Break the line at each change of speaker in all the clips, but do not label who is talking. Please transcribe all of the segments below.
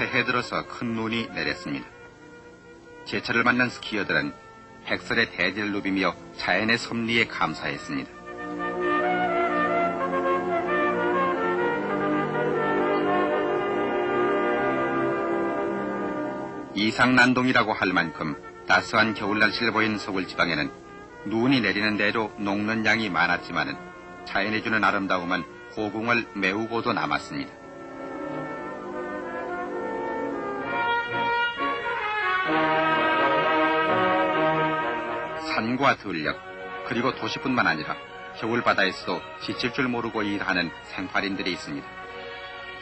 새해 들어서 큰 눈이 내렸습니다. 제철을 맞는 스키어들은 백설의 대지를 누비며 자연의 섭리에 감사했습니다. 이상난동이라고 할 만큼 따스한 겨울 날씨를 보인 서울 지방에는 눈이 내리는 대로 녹는 양이 많았지만은 자연이 주는 아름다움은 고궁을 메우고도 남았습니다. 산과 들녘 그리고 도시뿐만 아니라 겨울 바다에서도 지칠 줄 모르고 일하는 생활인들이 있습니다.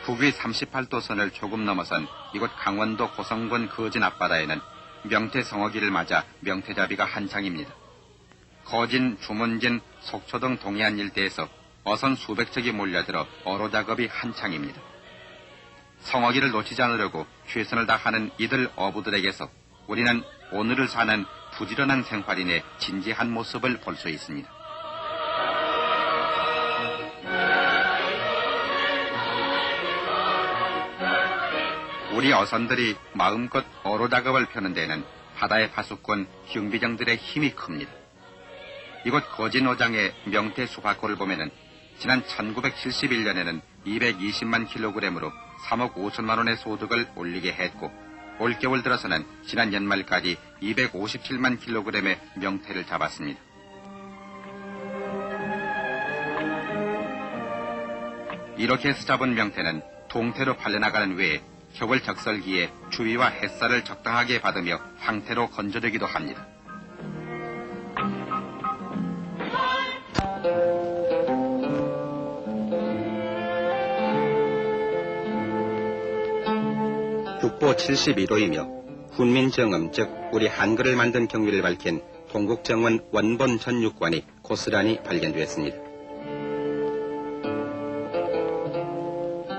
북위 38도 선을 조금 넘어선 이곳 강원도 고성군 거진 앞바다에는 명태 성어기를 맞아 명태잡이가 한창입니다. 거진, 주문진, 속초 등 동해안 일대에서 어선 수백 척이 몰려들어 어로 작업이 한창입니다. 성어기를 놓치지 않으려고 최선을 다하는 이들 어부들에게서 우리는 오늘을 사는 부지런한 생활인의 진지한 모습을 볼 수 있습니다. 우리 어선들이 마음껏 어로 작업을 펴는 데는 바다의 파수꾼 경비정들의 힘이 큽니다. 이곳 거진오장의 명태 수확고를 보면은 지난 1971년에는 220만 킬로그램으로 3억 5천만 원의 소득을 올리게 했고 올겨울 들어서는 지난 연말까지 257만 킬로그램의 명태를 잡았습니다. 이렇게 해서 잡은 명태는 동태로 팔려나가는 외에 겨울 적설기에 추위와 햇살을 적당하게 받으며 황태로 건져내기도 합니다. 국보 71호이며 훈민정음 즉 우리 한글을 만든 경위를 밝힌 동국정원 원본 전육관이 고스란히 발견되었습니다.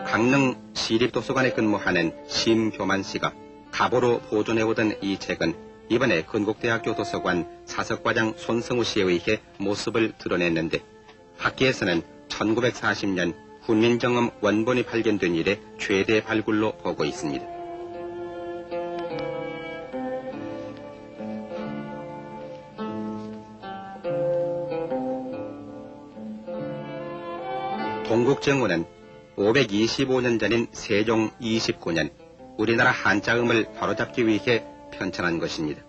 강릉 시립도서관에 근무하는 심교만 씨가 가보로 보존해오던 이 책은 이번에 건국대학교 도서관 사석과장 손성우 씨에 의해 모습을 드러냈는데 학계에서는 1940년 훈민정음 원본이 발견된 이래 최대 발굴로 보고 있습니다. 동국정원은 525년 전인 세종 29년 우리나라 한자음을 바로잡기 위해 편찬한 것입니다.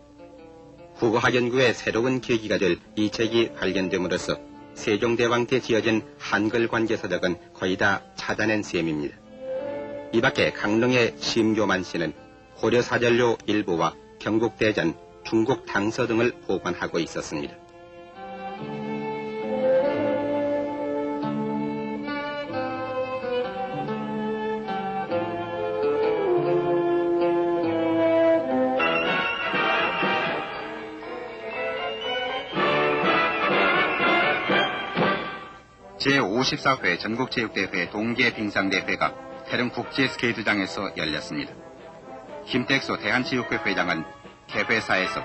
국어학 연구의 새로운 계기가 될 이 책이 발견됨으로써 세종대왕 때 지어진 한글 관계 서적은 거의 다 찾아낸 셈입니다. 이 밖에 강릉의 심교만 씨는 고려사전료 일부와 경국대전, 중국 당서 등을 보관하고 있었습니다. 제54회 전국체육대회 동계빙상대회가 태릉 국제스케이트장에서 열렸습니다. 김택소 대한체육회 회장은 개회사에서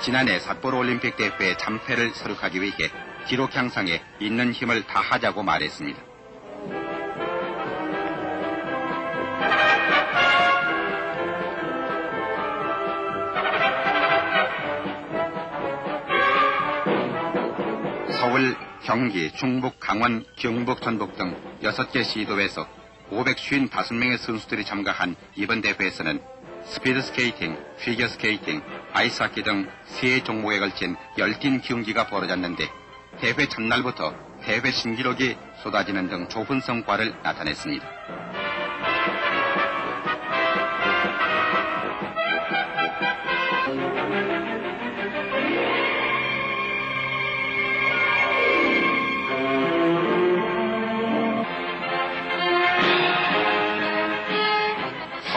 지난해 삿포로 올림픽 대회 참패를 서력하기 위해 기록 향상에 있는 힘을 다하자고 말했습니다. 서울, 경기, 충북, 강원, 경북, 전북 등 6개 시도에서 555명의 선수들이 참가한 이번 대회에서는 스피드 스케이팅, 피겨 스케이팅, 아이스하키 등 세 종목에 걸친 열띤 경기가 벌어졌는데 대회 첫날부터 대회 신기록이 쏟아지는 등 좋은 성과를 나타냈습니다.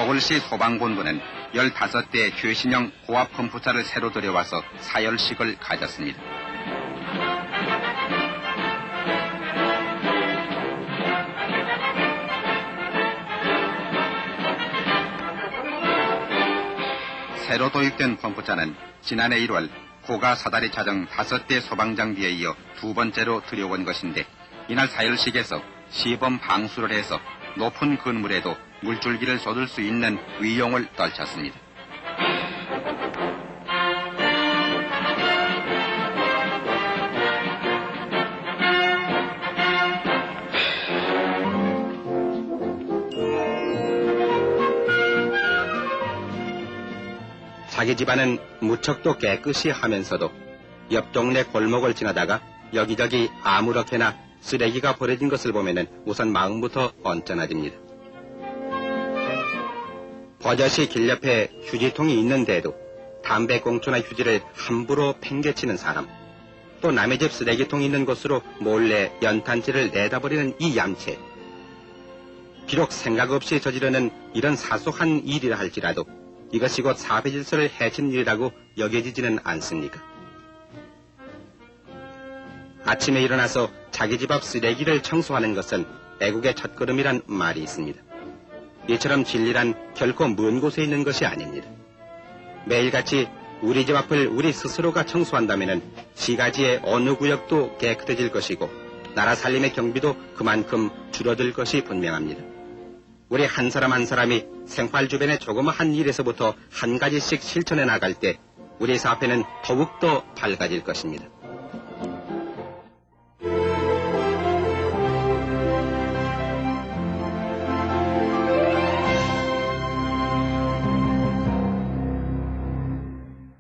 서울시 소방본부는 15대 최신형 고압 펌프차를 새로 들여와서 사열식을 가졌습니다. 새로 도입된 펌프차는 지난해 1월 고가 사다리 차등 5대 소방장비에 이어 두 번째로 들여온 것인데 이날 사열식에서 시범 방수를 해서 높은 건물에도 물줄기를 쏟을 수 있는 위용을 떨쳤습니다. 자기 집안은 무척도 깨끗이 하면서도 옆 동네 골목을 지나다가 여기저기 아무렇게나 쓰레기가 버려진 것을 보면은 우선 마음부터 언짢아집니다. 버젓이 길 옆에 휴지통이 있는데도 담배꽁초나 휴지를 함부로 팽개치는 사람, 또 남의 집 쓰레기통 있는 곳으로 몰래 연탄재를 내다버리는 이 얌체. 비록 생각 없이 저지르는 이런 사소한 일이라 할지라도 이것이 곧 사회 질서를 해치는 일이라고 여겨지지는 않습니까? 아침에 일어나서 자기 집 앞 쓰레기를 청소하는 것은 애국의 첫걸음이란 말이 있습니다. 이처럼 진리란 결코 먼 곳에 있는 것이 아닙니다. 매일같이 우리 집 앞을 우리 스스로가 청소한다면 시가지의 어느 구역도 깨끗해질 것이고 나라 살림의 경비도 그만큼 줄어들 것이 분명합니다. 우리 한 사람 한 사람이 생활 주변의 조그마한 일에서부터 한 가지씩 실천해 나갈 때 우리 사회는 더욱더 밝아질 것입니다.